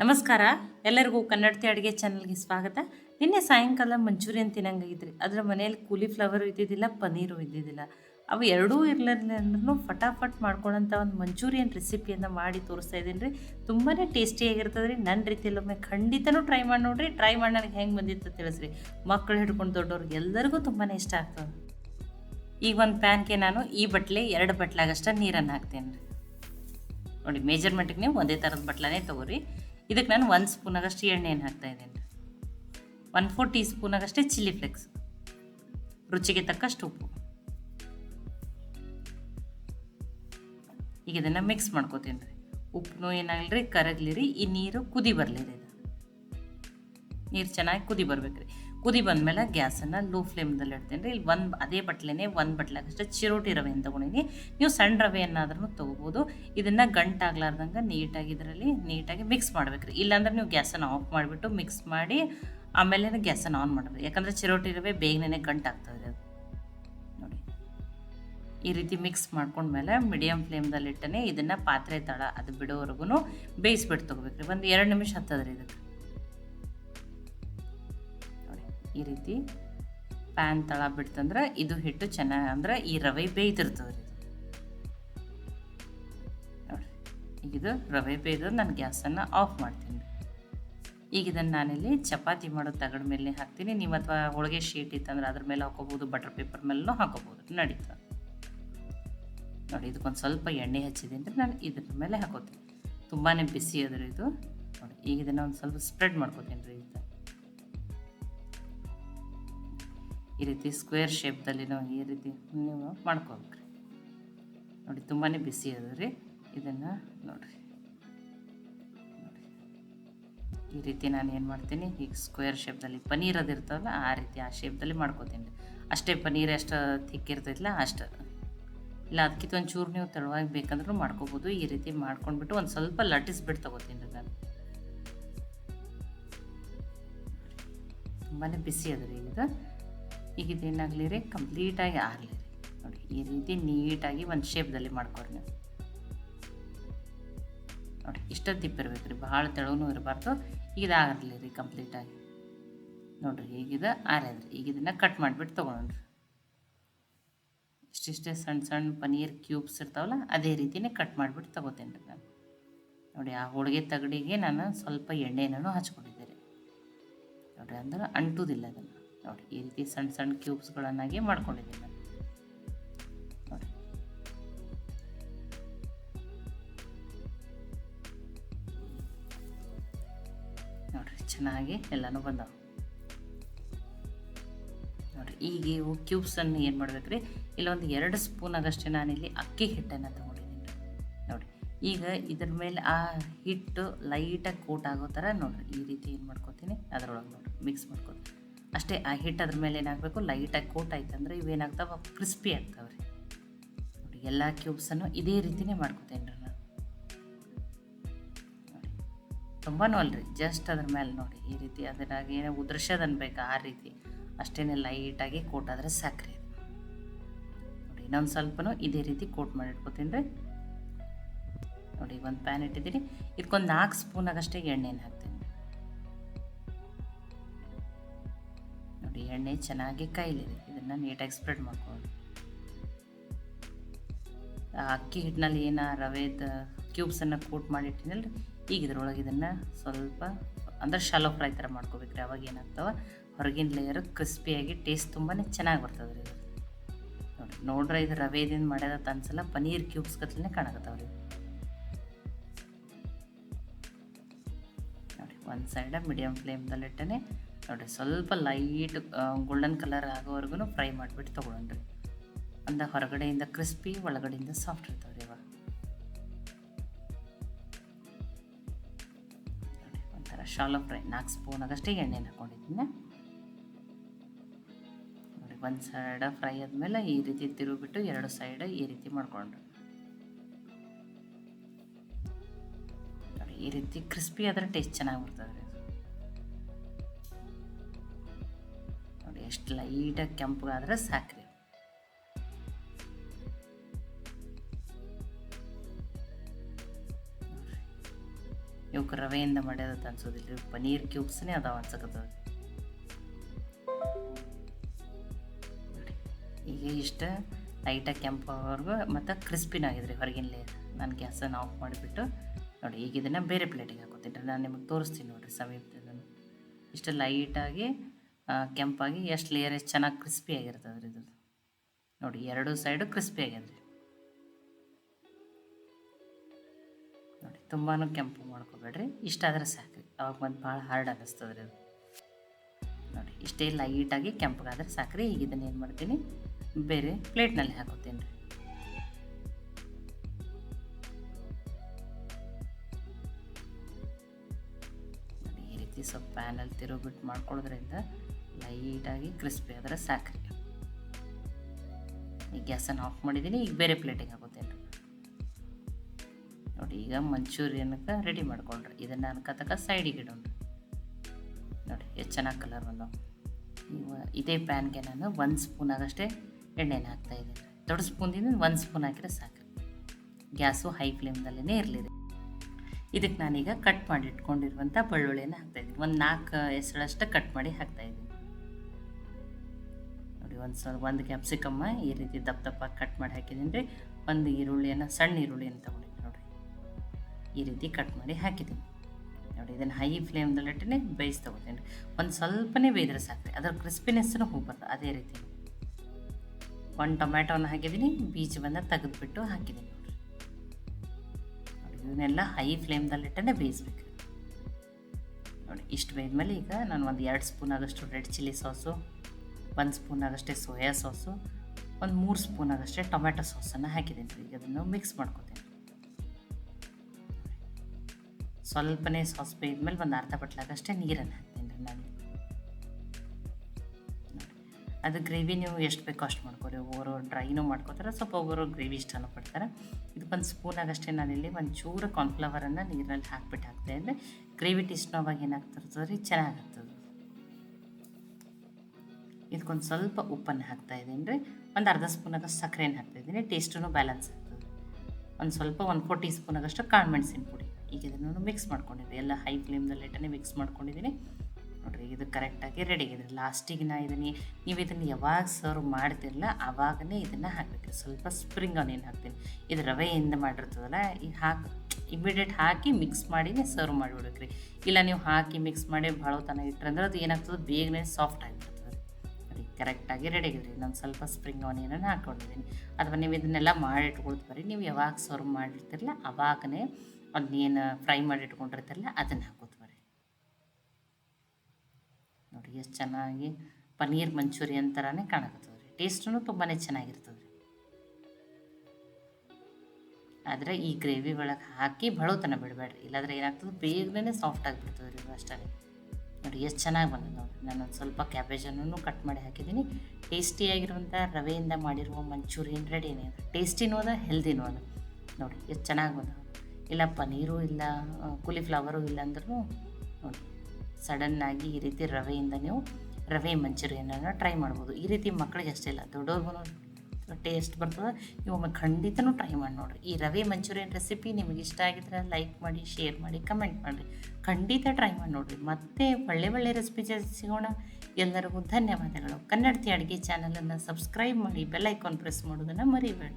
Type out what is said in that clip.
ನಮಸ್ಕಾರ. ಎಲ್ಲರಿಗೂ ಕನ್ನಡತಿ ಅಡುಗೆ ಚಾನಲ್ಗೆ ಸ್ವಾಗತ. ನಿನ್ನೆ ಸಾಯಂಕಾಲ ಮಂಚೂರಿಯನ್ ತಿನ್ನಂಗಾಗಿದ್ರಿ. ಅದರ ಮನೆಯಲ್ಲಿ ಕೂಲಿಫ್ಲವರು ಇದ್ದಿದ್ದಿಲ್ಲ ಪನ್ನೀರು ಇದ್ದಿದ್ದಿಲ್ಲ. ಅವು ಎರಡೂ ಇರಲಿಲ್ಲ ಅಂದ್ರೂ ಫಟಾಫಟ್ ಮಾಡ್ಕೊಳ್ಳೋಂಥ ಒಂದು ಮಂಚೂರಿಯನ್ ರೆಸಿಪಿಯನ್ನು ಮಾಡಿ ತೋರಿಸ್ತಾ ಇದ್ದೀನಿ. ರೀ ತುಂಬಾ ಟೇಸ್ಟಿಯಾಗಿರ್ತದೆ ರೀ ನನ್ನ ರೀತಿಯಲ್ಲೊಮ್ಮೆ ಖಂಡಿತನೂ ಟ್ರೈ ಮಾಡಿ ನೋಡ್ರಿ. ಟ್ರೈ ಮಾಡಿ ನನಗೆ ಹೆಂಗೆ ಬಂದಿತ್ತು ತಿಳಿಸ್ರಿ. ಮಕ್ಕಳು ಹಿಡ್ಕೊಂಡು ದೊಡ್ಡವ್ರಿಗೆ ಎಲ್ಲರಿಗೂ ತುಂಬಾ ಇಷ್ಟ ಆಗ್ತದೆ. ಈಗ ಒಂದು ಪ್ಯಾನ್ಗೆ ನಾನು ಈ ಬಟ್ಲೆ, ಎರಡು ಬಟ್ಲಾಗಷ್ಟ ನೀರನ್ನು ಹಾಕ್ತೇನೆ ರೀ ನೋಡಿ ಮೆಜರ್ಮೆಂಟಿಗೆ ನೀವು ಒಂದೇ ಥರದ ಬಟ್ಲನೇ ತೊಗೋರಿ. ಇದಕ್ಕೆ ನಾನು ಒಂದು ಸ್ಪೂನಾಗಷ್ಟು ಎಣ್ಣೆಯನ್ನು ಹಾಕ್ತಾ ಇದ್ದೀನಿ. ರೀ ಒನ್ ಫೋರ್ ಟೀ ಸ್ಪೂನಾಗಷ್ಟೇ ಚಿಲ್ಲಿ ಫ್ಲೆಕ್ಸ್. ರುಚಿಗೆ ತಕ್ಕಷ್ಟು ಉಪ್ಪು. ಈಗ ಇದನ್ನು ಮಿಕ್ಸ್ ಮಾಡ್ಕೋತೀನಿ ರೀ ಉಪ್ಪು ಏನಾಗಲಿ ರೀ, ಕರಗ್ಲಿ ರೀ, ಈ ನೀರು ಕುದಿ ಬರಲಿ ರೀ ನೀರು ಚೆನ್ನಾಗಿ ಕುದಿ ಬರ್ಬೇಕು ರೀ. ಕುದಿ ಬಂದಮೇಲೆ ಗ್ಯಾಸನ್ನು ಲೋ ಫ್ಲೇಮ್ದಲ್ಲಿ ಇಡ್ತೀನಿ ರೀ. ಇಲ್ಲಿ ಒಂದು ಅದೇ ಬಟ್ಲೆನೇ ಒಂದು ಬಟ್ಲಾಗಷ್ಟು ಚಿರೋಟಿ ಅಂತ ತೊಗೊಂಡಿನಿ. ನೀವು ಸಣ್ಣ ರವೆಯನ್ನಾದ್ರೂ ತೊಗೋಬೋದು. ಇದನ್ನು ಗಂಟಾಗ್ಲಾರ್ದಂಗೆ ನೀಟಾಗಿ ಇದರಲ್ಲಿ ನೀಟಾಗಿ ಮಿಕ್ಸ್ ಮಾಡ್ಬೇಕು ರೀ. ಇಲ್ಲಾಂದ್ರೆ ನೀವು ಗ್ಯಾಸನ್ನು ಆಫ್ ಮಾಡಿಬಿಟ್ಟು ಮಿಕ್ಸ್ ಮಾಡಿ ಆಮೇಲೆ ಗ್ಯಾಸನ್ನು ಆನ್ ಮಾಡಬೇಕು ಯಾಕಂದರೆ ಚಿರೋಟಿ ರವೆ ಬೇಗನೆ ಗಂಟಾಗ್ತದೆ ಅದು. ನೋಡಿ. ಈ ರೀತಿ ಮಿಕ್ಸ್ ಮಾಡ್ಕೊಂಡ್ಮೇಲೆ ಮೀಡಿಯಮ್ ಫ್ಲೇಮ್ದಲ್ಲಿ ಇಟ್ಟನೆ. ಇದನ್ನು ಪಾತ್ರೆ ತಳ ಅದು ಬಿಡೋವರೆಗೂ ಬೇಯಿಸ್ಬಿಟ್ಟು ತೊಗೋಬೇಕು ರೀ. ಒಂದು ಎರಡು ನಿಮಿಷ ಹತ್ತದ್ರಿ ಇದಕ್ಕೆ. ಈ ರೀತಿ ಪ್ಯಾನ್ ತಳ ಬಿಡ್ತಂದ್ರೆ ಇದು ಹಿಟ್ಟು ಚೆನ್ನಾಗಿ ಅಂದ್ರೆ ಈ ರವೆ ಬೇಯ್ದಿರ್ತದೆ ರೀ. ಈಗ ಇದು ರವೆ ಬೇಯ್ದು ನಾನು ಗ್ಯಾಸನ್ನು ಆಫ್ ಮಾಡ್ತೀನಿ. ಈಗ ಇದನ್ನು ನಾನಿಲ್ಲಿ ಚಪಾತಿ ಮಾಡೋ ತಗಡ ಮೇಲೆ ಹಾಕ್ತೀನಿ. ನೀವು ಅಥವಾ ಹೋಳಿಗೆ ಶೀಟ್ ಇತ್ತಂದ್ರೆ ಅದ್ರ ಮೇಲೆ ಹಾಕೋಬೋದು, ಬಟರ್ ಪೇಪರ್ ಮೇಲೂ ಹಾಕೋಬೋದು ನಡೀತದೆ ನೋಡಿ, ಇದಕ್ಕೊಂದು ಸ್ವಲ್ಪ ಎಣ್ಣೆ ಹಚ್ಚಿದ್ದೀನಿ ರೀ ನಾನು ಇದ್ರ ಮೇಲೆ ಹಾಕೋತೀನಿ. ತುಂಬಾ ಬಿಸಿ ಅದ್ರ ಇದು. ನೋಡಿ, ಈಗ ಇದನ್ನು ಒಂದು ಸ್ವಲ್ಪ ಸ್ಪ್ರೆಡ್ ಮಾಡ್ಕೋತೀನಿ ರೀ ಇದು ಈ ರೀತಿ ಸ್ಕ್ವೇರ್ ಶೇಪ್ದಲ್ಲಿ ನಾವು ಈ ರೀತಿ ನೀವು ಮಾಡ್ಕೋಬೇಕ್ರಿ ನೋಡಿ ತುಂಬಾ ಬಿಸಿ ಅದ ರೀ. ಇದನ್ನು ನೋಡಿರಿ. ನೋಡಿ. ಈ ರೀತಿ ನಾನು ಏನು ಮಾಡ್ತೀನಿ? ಈಗ ಸ್ಕ್ವೇರ್ ಶೇಪ್ದಲ್ಲಿ ಪನೀರ್ ಅದು ಇರ್ತವಲ್ಲ, ಆ ರೀತಿ ಆ ಶೇಪ್ದಲ್ಲಿ ಮಾಡ್ಕೋತೀನಿ ರೀ. ಅಷ್ಟೇ ಪನೀರ್ ಎಷ್ಟು ಥಿಕ್ ಇರ್ತೈತಿಲ್ಲ, ಅಷ್ಟು. ಇಲ್ಲ, ಅದಕ್ಕಿಂತ ಒಂದು ಚೂರು ನೀವು ತೆಳುವಾಗಿ ಬೇಕಂದ್ರೂ ಮಾಡ್ಕೋಬೋದು. ಈ ರೀತಿ ಮಾಡ್ಕೊಂಡ್ಬಿಟ್ಟು ಒಂದು ಸ್ವಲ್ಪ ಲಟ್ಟಿಸ್ಬಿಟ್ಟು ತೊಗೋತೀನಿ ರೀ ನಾನು. ತುಂಬಾ ಬಿಸಿ ಅದ್ರಿ ರೀ ಈಗ. ಈಗ ಇದೇನಾಗಲಿ ರೀ, ಕಂಪ್ಲೀಟಾಗಿ ಆಗಲಿ ರೀ. ನೋಡಿ, ಈ ರೀತಿ ನೀಟಾಗಿ ಒಂದು ಶೇಪ್ದಲ್ಲಿ ಮಾಡ್ಕೊಡ್ರಿ ನೀವು. ನೋಡಿ ಇಷ್ಟೊತ್ತು ತಿಪ್ಪಿರ್ಬೇಕು ರೀ, ಭಾಳ ತೆಳಗೂ ಇರಬಾರ್ದು. ಈಗ ಇದಾಗಲಿ ರೀ, ಕಂಪ್ಲೀಟಾಗಿ. ನೋಡಿರಿ ಈಗಿದ ಆರ್ಯದ್ರಿ ಈಗ ಇದನ್ನು ಕಟ್ ಮಾಡಿಬಿಟ್ಟು ತೊಗೊಂಡ್ರಿ. ಇಷ್ಟಿಷ್ಟೇ ಸಣ್ಣ ಸಣ್ಣ ಪನೀರ್ ಕ್ಯೂಬ್ಸ್ ಇರ್ತಾವಲ್ಲ, ಅದೇ ರೀತಿನೇ ಕಟ್ ಮಾಡಿಬಿಟ್ಟು ತೊಗೋತೀನಿ ರೀ ನಾನು. ನೋಡಿ, ಆ ಹೋಳಿಗೆ ತಗಡಿಗೆ ನಾನು ಸ್ವಲ್ಪ ಎಣ್ಣೆನೂ ಹಚ್ಕೊಂಡಿದ್ದೆ ರೀ. ನೋಡಿರಿ, ಅಂದ್ರೆ ಅಂಟುದಿಲ್ಲ ಅದನ್ನು ನೋಡಿ ಈ ರೀತಿ ಸಣ್ಣ ಸಣ್ಣ ಕ್ಯೂಬ್ಸ್ಗಳನ್ನಾಗಿ ಮಾಡ್ಕೊಂಡಿದ್ದೀನಿ ನಾನು. ನೋಡಿ ನೋಡಿರಿ, ಚೆನ್ನಾಗಿ ಎಲ್ಲನೂ ಬಂದವು. ನೋಡಿರಿ, ಈಗ ಇವು ಕ್ಯೂಬ್ಸನ್ನು ಏನು ಮಾಡ್ಬೇಕು ರೀ ಇಲ್ಲೊಂದು ಎರಡು ಸ್ಪೂನ್ ಆಗಷ್ಟೇ ನಾನಿಲ್ಲಿ ಅಕ್ಕಿ ಹಿಟ್ಟನ್ನು ತೊಗೊಂಡಿದ್ದೀನಿ. ನೋಡಿ ಈಗ ಇದ್ರ ಮೇಲೆ ಆ ಹಿಟ್ಟು ಲೈಟಾಗಿ ಕೋಟ್ ಆಗೋ ಥರ ನೋಡಿರಿ, ಈ ರೀತಿ ಏನು ಮಾಡ್ಕೊತೀನಿ, ಅದರೊಳಗೆ ನೋಡಿರಿ ಮಿಕ್ಸ್ ಮಾಡ್ಕೊತೀನಿ. ಅಷ್ಟೇ, ಆ ಹಿಟ್ಟು ಅದ್ರ ಮೇಲೆ ಏನಾಗಬೇಕು? ಲೈಟಾಗಿ ಕೋಟ್ ಆಯ್ತಂದ್ರೆ ಇವೇನಾಗ್ತಾವೆ? ಕ್ರಿಸ್ಪಿ ಆಗ್ತಾವೆ ರೀ ನೋಡಿ, ಎಲ್ಲ ಕ್ಯೂಬ್ಸನ್ನು ಇದೇ ರೀತಿನೇ ಮಾಡ್ಕೋತೇನೆ ರೀ ನಾನು. ನೋಡಿ ಅಲ್ರಿ ಜಸ್ಟ್ ಅದ್ರ ಮೇಲೆ ನೋಡಿ, ಈ ರೀತಿ ಅದರಾಗ ಏನೋ ಉದ್ರಸೋದು ಅನ್ಬೇಕು ಆ ರೀತಿ. ಅಷ್ಟೇನೆ ಲೈಟಾಗಿ ಕೋಟ್ ಆದರೆ ಸಾಕ್ರಿ ನೋಡಿ, ಇನ್ನೊಂದು ಸ್ವಲ್ಪನೂ ಇದೇ ರೀತಿ ಕೋಟ್ ಮಾಡಿ ಇಟ್ಕೋತೀನಿ ರೀ. ನೋಡಿ, ಒಂದು ಪ್ಯಾನ್ ಇಟ್ಟಿದ್ದೀನಿ. ಇದಕ್ಕೊಂದು ನಾಲ್ಕು ಸ್ಪೂನಾಗಷ್ಟೇ ಎಣ್ಣೆನ ಹಾಕ್ತೀನಿ. ಎಣ್ಣೆ ಚೆನ್ನಾಗಿ ಕಾಯಲಿದೆ ಇದನ್ನು ನೀಟಾಗಿ ಸ್ಪ್ರೆಡ್ ಮಾಡ್ಕೊಳ್ಳಿ ಅಕ್ಕಿ ಹಿಟ್ಟಿನಲ್ಲಿ ಏನು ರವೆದ ಕ್ಯೂಬ್ಸನ್ನು ಕೋಟ್ ಮಾಡಿಟ್ಟಿನಲ್ಲ ಈಗ ಇದರೊಳಗೆ ಇದನ್ನು ಸ್ವಲ್ಪ ಅಂದ್ರೆ ಶಾಲೋ ಫ್ರೈ ಥರ ಮಾಡ್ಕೋಬೇಕ್ರಿ. ಅವಾಗ ಏನಾಗ್ತವೆ? ಹೊರಗಿನ ಲೇಯರ್ ಕ್ರಿಸ್ಪಿಯಾಗಿ ಟೇಸ್ಟ್ ತುಂಬಾ ಚೆನ್ನಾಗಿ ಬರ್ತದೆ ರೀ ನೋಡಿ ನೋಡ್ರಿ ಇದು ರವೆದಿಂದ ಮಾಡ್ಯದ ಅನ್ಸಲ್ಲ ಪನೀರ್ ಕ್ಯೂಬ್ಸ್ ಕತ್ಲೇ ಕಾಣಕತ್ತಾವ ರೀ ನೋಡಿ ಒಂದು ಸೈಡ ಮೀಡಿಯಮ್ ಫ್ಲೇಮ್ದಲ್ಲಿ ಇಟ್ಟನೆ ನೋಡಿ ಸ್ವಲ್ಪ ಲೈಟ್ ಗೋಲ್ಡನ್ ಕಲರ್ ಆಗೋವರೆಗೂ ಫ್ರೈ ಮಾಡಿಬಿಟ್ಟು ತೊಗೊಳ್ರಿ ಅಂದ ಹೊರಗಡೆಯಿಂದ ಕ್ರಿಸ್ಪಿ ಒಳಗಡೆಯಿಂದ ಸಾಫ್ಟ್ ಇರ್ತಾವೆ ರೀ ಇವಾಗ ಒಂಥರ ಶಾಲೋ ಫ್ರೈ ನಾಲ್ಕು ಸ್ಪೂನ್ ಆಗಷ್ಟೇ ಎಣ್ಣೆನ ಹಾಕೊಂಡಿದ್ದೀನಿ. ನೋಡಿ ಒಂದು ಸೈಡ ಫ್ರೈ ಆದಮೇಲೆ ಈ ರೀತಿ ತಿರುಗಿಬಿಟ್ಟು ಎರಡು ಸೈಡ್ ಈ ರೀತಿ ಮಾಡ್ಕೊಂಡ್ರು. ಈ ರೀತಿ ಕ್ರಿಸ್ಪಿ ಆದರೆ ಟೇಸ್ಟ್ ಚೆನ್ನಾಗಿ ಬರ್ತದೆ ರೀ ಎಷ್ಟು ಲೈಟಾಗಿ ಕೆಂಪಗಾದ್ರೆ ಸಾಕ್ರಿ. ಇವಕ್ಕೆ ರವೆಯಿಂದ ಮಾಡ್ಯದ ಅನ್ಸೋದಿಲ್ಲ ಪನೀರ್ ಕ್ಯೂಬ್ಸ್ನೇ ಅದಾವ ಅನ್ಸಕತ್ತದ. ಈಗ ಇಷ್ಟ ಲೈಟಾಗಿ ಕೆಂಪವರೆಗೂ ಮತ್ತು ಕ್ರಿಸ್ಪಿನಾಗಿದ್ರಿ ಹೊರಗಿನ ಲೇಯರ್ ನಾನು ಗ್ಯಾಸನ್ನು ಆಫ್ ಮಾಡಿಬಿಟ್ಟು ನೋಡಿ, ಈಗ ಇದನ್ನು ಬೇರೆ ಪ್ಲೇಟಿಗೆ ಹಾಕೋತೀನಿ ರೀ. ನಾನು ನಿಮಗೆ ತೋರಿಸ್ತೀನಿ ನೋಡಿರಿ ಸಮೀಪದಲ್ಲಿ ಇಷ್ಟು ಲೈಟಾಗಿ ಕೆಂಪಾಗಿ ಎಷ್ಟು ಲೇಯರ್ ಎಷ್ಟು ಚೆನ್ನಾಗಿ ಕ್ರಿಸ್ಪಿ ಆಗಿರ್ತದೆ ರೀ ಇದು ನೋಡಿ, ಎರಡು ಸೈಡು ಕ್ರಿಸ್ಪಿ ಆಗ್ಯದ ರೀ ನೋಡಿ ತುಂಬಾ ಕೆಂಪು ಮಾಡ್ಕೋಬೇಡ್ರಿ. ಇಷ್ಟಾದ್ರೆ ಸಾಕ್ರಿ. ಅವಾಗ ಬಂದು ಭಾಳ ಹಾರ್ಡ್ ಅನ್ನಿಸ್ತದೆ ರೀ ಅದು ನೋಡಿ, ಇಷ್ಟೇ ಲೈಟಾಗಿ ಕೆಂಪಗಾದ್ರೆ ಸಾಕ್ರಿ. ಈಗ ಇದನ್ನು ಏನು ಮಾಡ್ತೀನಿ? ಬೇರೆ ಪ್ಲೇಟ್ನಲ್ಲಿ ಹಾಕೋತೀನಿ ರೀ. ಈ ರೀತಿ ಸ್ವಲ್ಪ ಪ್ಯಾನಲ್ಲಿ ತಿರುಗಿಬಿಟ್ಟು ಮಾಡ್ಕೊಳ್ಳೋದ್ರಿಂದ ಲೈಟಾಗಿ ಕ್ರಿಸ್ಪಿ ಆದರೆ ಸಾಕ್ರಿ. ಈಗ ಗ್ಯಾಸನ್ನು ಆಫ್ ಮಾಡಿದ್ದೀನಿ, ಈಗ ಬೇರೆ ಪ್ಲೇಟಿಗೆ ಹಾಕೋತೇನೆ ನೋಡಿ, ಈಗ ಮಂಚೂರಿಯನ್ಗೆ ರೆಡಿ ಮಾಡ್ಕೊಂಡ್ರಿ. ಇದನ್ನು ಅನ್ಕತಕ್ಕ ಸೈಡಿಗೆ ಇಡೋಣ ನೋಡಿ, ಎಷ್ಟು ಚೆನ್ನಾಗಿ ಕಲರ್ ಬಂದವು. ಇದೇ ಪ್ಯಾನ್ಗೆ ನಾನು ಒಂದು ಸ್ಪೂನ್ ಆಗಷ್ಟೇ ಎಣ್ಣೆನ ಹಾಕ್ತಾಯಿದ್ದೀನಿ ದೊಡ್ಡ ಸ್ಪೂನ್ದಿಂದ ಒಂದು ಸ್ಪೂನ್ ಹಾಕಿದ್ರೆ ಸಾಕು ಗ್ಯಾಸು ಹೈ ಫ್ಲೇಮ್ದಲ್ಲೇ ಇರಲಿದೆ. ಇದಕ್ಕೆ ನಾನೀಗ ಕಟ್ ಮಾಡಿ ಇಟ್ಕೊಂಡಿರುವಂಥ ಬೆಳ್ಳುಳ್ಳಿನ ಹಾಕ್ತಾಯಿದ್ದೀನಿ ಒಂದು ನಾಲ್ಕು ಹೆಸರಷ್ಟು ಕಟ್ ಮಾಡಿ ಹಾಕ್ತಾಯಿದ್ದೀನಿ ಒಂದು ಸ್ವಲ್ಪ ಒಂದು ಕ್ಯಾಪ್ಸಿಕಮ್ಮ ಈ ರೀತಿ ದಪ್ಪ ದಪ್ಪ ಕಟ್ ಮಾಡಿ ಹಾಕಿದ್ದೀನಿ ರೀ. ಒಂದು ಈರುಳ್ಳಿಯನ್ನು, ಸಣ್ಣ ಈರುಳ್ಳಿಯನ್ನು ತೊಗೊಂಡಿದ್ದೀನಿ ನೋಡಿರಿ. ಈ ರೀತಿ ಕಟ್ ಮಾಡಿ ಹಾಕಿದ್ದೀನಿ. ನೋಡಿ ಇದನ್ನು ಹೈ ಫ್ಲೇಮ್ದಲ್ಲಿಟ್ಟೆ ಬೇಯಿಸಿ ರೀ. ಒಂದು ಸ್ವಲ್ಪನೇ ಬೇಯ್ದ್ರೆ ಸಾಕ್ರಿ ಅದರ ಕ್ರಿಸ್ಪಿನೆಸ್ಸನ್ನು ಹೋಗ್ಬಾರ್ದು, ಅದೇ ರೀತಿ. ಒಂದು ಟೊಮ್ಯಾಟೋನ ಹಾಕಿದ್ದೀನಿ ಬೀಜ ಬಂದ ತೆಗೆದುಬಿಟ್ಟು ಹಾಕಿದ್ದೀನಿ ನೋಡಿ ಇದನ್ನೆಲ್ಲ ಹೈ ಫ್ಲೇಮ್ದಲ್ಲಿಟ್ಟೆ ಬೇಯಿಸ್ಬೇಕು. ನೋಡಿ ಇಷ್ಟು ಮೇಲೆ ಈಗ ನಾನು ಒಂದು ಎರಡು ಸ್ಪೂನ್ ಆದಷ್ಟು ರೆಡ್ ಚಿಲ್ಲಿ ಸಾಸು ಒಂದು ಸ್ಪೂನ್ ಆಗಷ್ಟೇ ಸೋಯಾ ಸಾಸು, ಒಂದು ಮೂರು ಸ್ಪೂನ್ ಆಗಷ್ಟೇ ಟೊಮೆಟೊ ಸಾಸನ್ನು ಹಾಕಿದ್ದೀನಿ ಈಗ ಅದನ್ನು ಮಿಕ್ಸ್ ಮಾಡ್ಕೊತೀನಿ. ಸ್ವಲ್ಪನೇ ಸಾಸ್ ಬೇಯ್ದ್ಮೇಲೆ ಒಂದು ಅರ್ಧ ಬಟ್ಲಾಗಷ್ಟೇ ನೀರನ್ನು ಹಾಕ್ತೀನಿ ರೀ ನಾನು. ಅದು ಗ್ರೇವಿ ನೀವು ಎಷ್ಟು ಬೇಕೋ ಅಷ್ಟು ಮಾಡ್ಕೊರಿ ಒಬ್ಬರು ಡ್ರೈನೂ ಮಾಡ್ಕೋತಾರೆ, ಸ್ವಲ್ಪ ಒಬ್ಬರು ಗ್ರೇವಿ ಇಷ್ಟನೂ ಪಡ್ತಾರೆ ಇದು ಇದಕ್ಕೊಂದು ಸ್ಪೂನಾಗಷ್ಟೇ ನಾನಿಲ್ಲಿ ಒಂದು ಚೂರು ಕಾರ್ನ್ಫ್ಲವರನ್ನು ನೀರಿನಲ್ಲಿ ಹಾಕ್ಬಿಟ್ಟು ಹಾಕ್ತೇನೆ ಅಂದರೆ ಗ್ರೇವಿ ಟಿಸ್ಟ್ ಅವಾಗ ಏನಾಗ್ತಿರ್ತದೆ ರೀ ಚೆನ್ನಾಗಾಗ್ತದೆ ಇದಕ್ಕೊಂದು ಸ್ವಲ್ಪ ಉಪ್ಪನ್ನು ಹಾಕ್ತಾ ಇದ್ದೀನಿ ರೀ. ಒಂದು ಅರ್ಧ ಸ್ಪೂನಾಗಷ್ಟು ಸಕ್ಕರೆನ ಹಾಕ್ತಾ ಇದ್ದೀನಿ. ಟೇಸ್ಟೂ ಬ್ಯಾಲೆನ್ಸ್ ಆಗ್ತದೆ. ಒಂದು ಸ್ವಲ್ಪ ಒಂದು ಫೋರ್ ಟೀ ಸ್ಪೂನಾಗಷ್ಟು ಕಾಳು ಮೆಣಸಿನ ಪುಡಿ. ಈಗ ಇದನ್ನು ಮಿಕ್ಸ್ ಮಾಡ್ಕೊಂಡಿದ್ದೆ. ಎಲ್ಲ ಹೈ ಫ್ಲೇಮ್ದಲ್ಲಿ ಇಟ್ಟನೆ ಮಿಕ್ಸ್ ಮಾಡ್ಕೊಂಡಿದ್ದೀನಿ. ನೋಡಿರಿ, ಇದು ಕರೆಕ್ಟಾಗಿ ರೆಡಿ ಆಗಿದೆ. ಲಾಸ್ಟಿಗೆ ನಾ ಇದನ್ನು ನೀವು ಇದನ್ನು ಯಾವಾಗ ಸರ್ವ್ ಮಾಡ್ತಿರಲ್ಲ ಆವಾಗನೇ ಇದನ್ನು ಹಾಕಬೇಕು. ಸ್ವಲ್ಪ ಸ್ಪ್ರಿಂಗ್ ಆನಿಯನ್ ಹಾಕ್ತೀನಿ. ಇದು ರವೆಯಿಂದ ಮಾಡಿರ್ತದಲ್ಲ, ಈ ಹಾಕಿ ಇಮಿಡಿಯೇಟ್ ಹಾಕಿ ಮಿಕ್ಸ್ ಮಾಡಿನೇ ಸರ್ವ್ ಮಾಡಿಬಿಡ್ಬೇಕು ರೀ ಇಲ್ಲ ನೀವು ಹಾಕಿ ಮಿಕ್ಸ್ ಮಾಡಿ ಭಾಳ ತನ ಅಂದ್ರೆ ಅದು ಏನಾಗ್ತದೆ? ಬೇಗನೆ ಸಾಫ್ಟ್ ಆಗಿಬಿಡ್ತದೆ ನೋಡಿ ಕರೆಕ್ಟಾಗಿ ರೆಡಿ ಆಗಿದೆ ನಾನು ಸ್ವಲ್ಪ ಸ್ಪ್ರಿಂಗ್ ಆನಿಯನನ್ನು ಹಾಕ್ಕೊಂಡಿದ್ದೀನಿ. ಅಥವಾ ನೀವು ಇದನ್ನೆಲ್ಲ ಮಾಡಿ ಇಟ್ಕೊಳ್ತು ಬರ್ರಿ. ನೀವು ಯಾವಾಗ ಸರ್ವ್ ಮಾಡಿರ್ತಿರಲ್ಲ, ಅವಾಗನೇ ಅದನ್ನೇನು ಫ್ರೈ ಮಾಡಿ ಇಟ್ಕೊಂಡಿರ್ತಿರಲ್ಲ ಅದನ್ನು ಹಾಕೋದು ಬರ್ರಿ. ನೋಡಿ, ಎಷ್ಟು ಚೆನ್ನಾಗಿ ಪನ್ನೀರ್ ಮಂಚೂರಿಯನ್ ಥರನೇ ಕಾಣಕತ್ತದ ರೀ. ಟೇಸ್ಟೂ ತುಂಬಾ ಚೆನ್ನಾಗಿರ್ತದೆ ರೀ ಆದರೆ ಈ ಗ್ರೇವಿ ಒಳಗೆ ಹಾಕಿ ಬಳೋತನ ಬಿಡಬೇಡ್ರಿ. ಇಲ್ಲಾದ್ರೆ ಏನಾಗ್ತದೆ, ಬೇಗನೆ ಸಾಫ್ಟ್ ಆಗಿಬಿಡ್ತದೆ ರೀ ಅಷ್ಟೇ. ನೋಡಿ, ಎಷ್ಟು ಚೆನ್ನಾಗಿ ಬಂದಿದೆ ನೋಡಿ. ನಾನು ಒಂದು ಸ್ವಲ್ಪ ಕ್ಯಾಬೇಜನ್ನು ಕಟ್ ಮಾಡಿ ಹಾಕಿದ್ದೀನಿ. ಟೇಸ್ಟಿಯಾಗಿರುವಂಥ ರವೆಯಿಂದ ಮಾಡಿರುವ ಮಂಚೂರಿಯನ್ ರೆಡಿನೇ ಅದು. ಟೇಸ್ಟಿನೂ ಅದ ಹೆಲ್ದಿನೂ ಅದ. ನೋಡಿ, ಎಷ್ಟು ಚೆನ್ನಾಗಿ ಬಂದ ಇಲ್ಲ ಪನೀರು ಇಲ್ಲ ಕುಲಿಫ್ಲವರು ಇಲ್ಲ ಅಂದ್ರೂ ನೋಡಿ ಸಡನ್ನಾಗಿ ಈ ರೀತಿ ರವೆಯಿಂದ ನೀವು ರವೆ ಮಂಚೂರಿಯನ್ನು ಟ್ರೈ ಮಾಡ್ಬೋದು. ಈ ರೀತಿ ಮಕ್ಕಳಿಗೆ ಅಷ್ಟೇ ಇಲ್ಲ ದೊಡ್ಡವ್ರಿಗೂ ಟೇಸ್ಟ್ ಬರ್ತದೆ, ನೀವು ಒಮ್ಮೆ ಖಂಡಿತನೂ ಟ್ರೈ ಮಾಡಿ ನೋಡಿರಿ. ಈ ರವೆ ಮಂಚೂರಿಯನ್ ರೆಸಿಪಿ ನಿಮಗೆ ಇಷ್ಟ ಆಗಿದ್ರೆ ಲೈಕ್ ಮಾಡಿ ಶೇರ್ ಮಾಡಿ ಕಮೆಂಟ್ ಮಾಡಿರಿ. ಖಂಡಿತ ಟ್ರೈ ಮಾಡಿ ನೋಡಿರಿ. ಮತ್ತೆ ಒಳ್ಳೆ ಒಳ್ಳೆ ರೆಸಿಪಿ ಸಿಗೋಣ. ಎಲ್ಲರಿಗೂ ಧನ್ಯವಾದಗಳು. ಕನ್ನಡತಿ ಅಡುಗೆ ಚಾನಲನ್ನು ಸಬ್ಸ್ಕ್ರೈಬ್ ಮಾಡಿ ಬೆಲ್ ಐಕಾನ್ ಪ್ರೆಸ್ ಮಾಡೋದನ್ನು ಮರಿಬೇಡಿ.